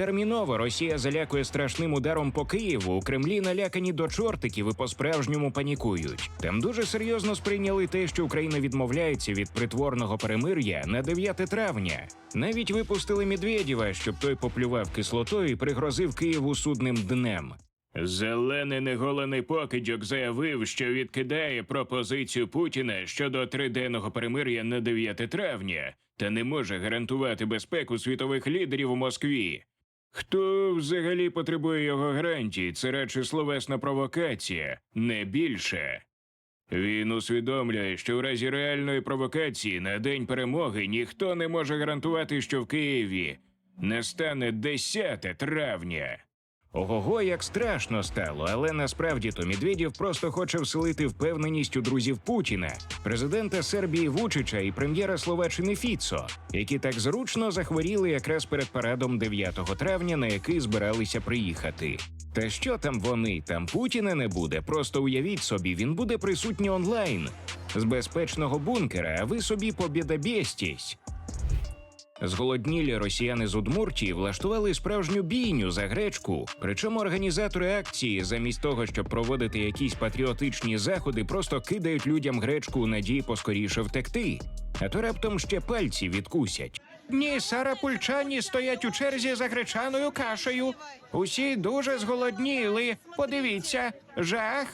Терміново Росія залякує страшним ударом по Києву. У Кремлі налякані до чортиків і по-справжньому панікують. Там дуже серйозно сприйняли те, що Україна відмовляється від притворного перемир'я на 9 травня. Навіть випустили Медведєва, щоб той поплював кислотою і пригрозив Києву судним днем. Зелений неголений покидьок заявив, що відкидає пропозицію Путіна щодо триденного перемир'я на 9 травня та не може гарантувати безпеку світових лідерів у Москві. Хто взагалі потребує його гарантій? Це радше словесна провокація, не більше. Він усвідомлює, що в разі реальної провокації на день перемоги ніхто не може гарантувати, що в Києві настане 10 травня. Ого, як страшно стало, але насправді то Медведєв просто хоче вселити впевненість у друзів Путіна, президента Сербії Вучича і прем'єра Словаччини Фіцо, які так зручно захворіли якраз перед парадом 9 травня, на який збиралися приїхати. Та що там вони? Там Путіна не буде. Просто уявіть собі, він буде присутній онлайн з безпечного бункера, а ви собі побєдобєстісь. Зголоднілі росіяни з Удмуртії влаштували справжню бійню за гречку. Причому організатори акції, замість того, щоб проводити якісь патріотичні заходи, просто кидають людям гречку у надії поскоріше втекти. А то раптом ще пальці відкусять. Дні сарапульчані стоять у черзі за гречаною кашею. Усі дуже зголодніли. Подивіться, жах.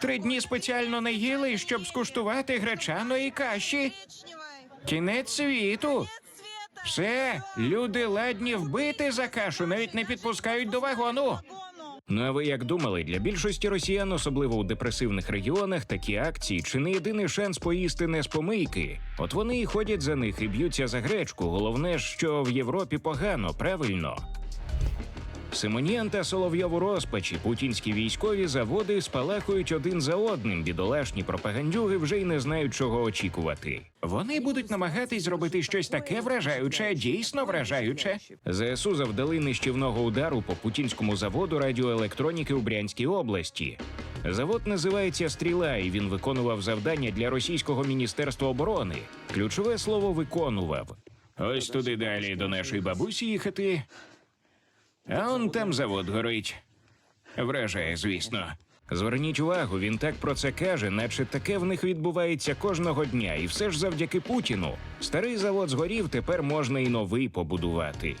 Три дні спеціально не їли, щоб скуштувати гречаної каші. Кінець світу. Все, люди ладні вбити за кашу, навіть не підпускають до вагону. Ну а ви як думали, для більшості росіян, особливо у депресивних регіонах, такі акції чи не єдиний шанс поїсти не з помийки? От вони і ходять за них і б'ються за гречку. Головне, що в Європі погано, правильно. Симоніан та Соловйов розпачі путінські військові заводи спалахують один за одним. Бідолашні пропагандюги вже й не знають, чого очікувати. Вони будуть намагатись зробити щось таке вражаюче, дійсно вражаюче. ЗСУ завдали нищівного удару по путінському заводу радіоелектроніки у Брянській області. Завод називається Стріла, і він виконував завдання для російського міністерства оборони. Ключове слово виконував. Ось туди далі до нашої бабусі їхати. А он там завод горить. Вражає, звісно. Зверніть увагу, він так про це каже, наче таке в них відбувається кожного дня, і все ж завдяки Путіну. Старий завод згорів, тепер можна і новий побудувати.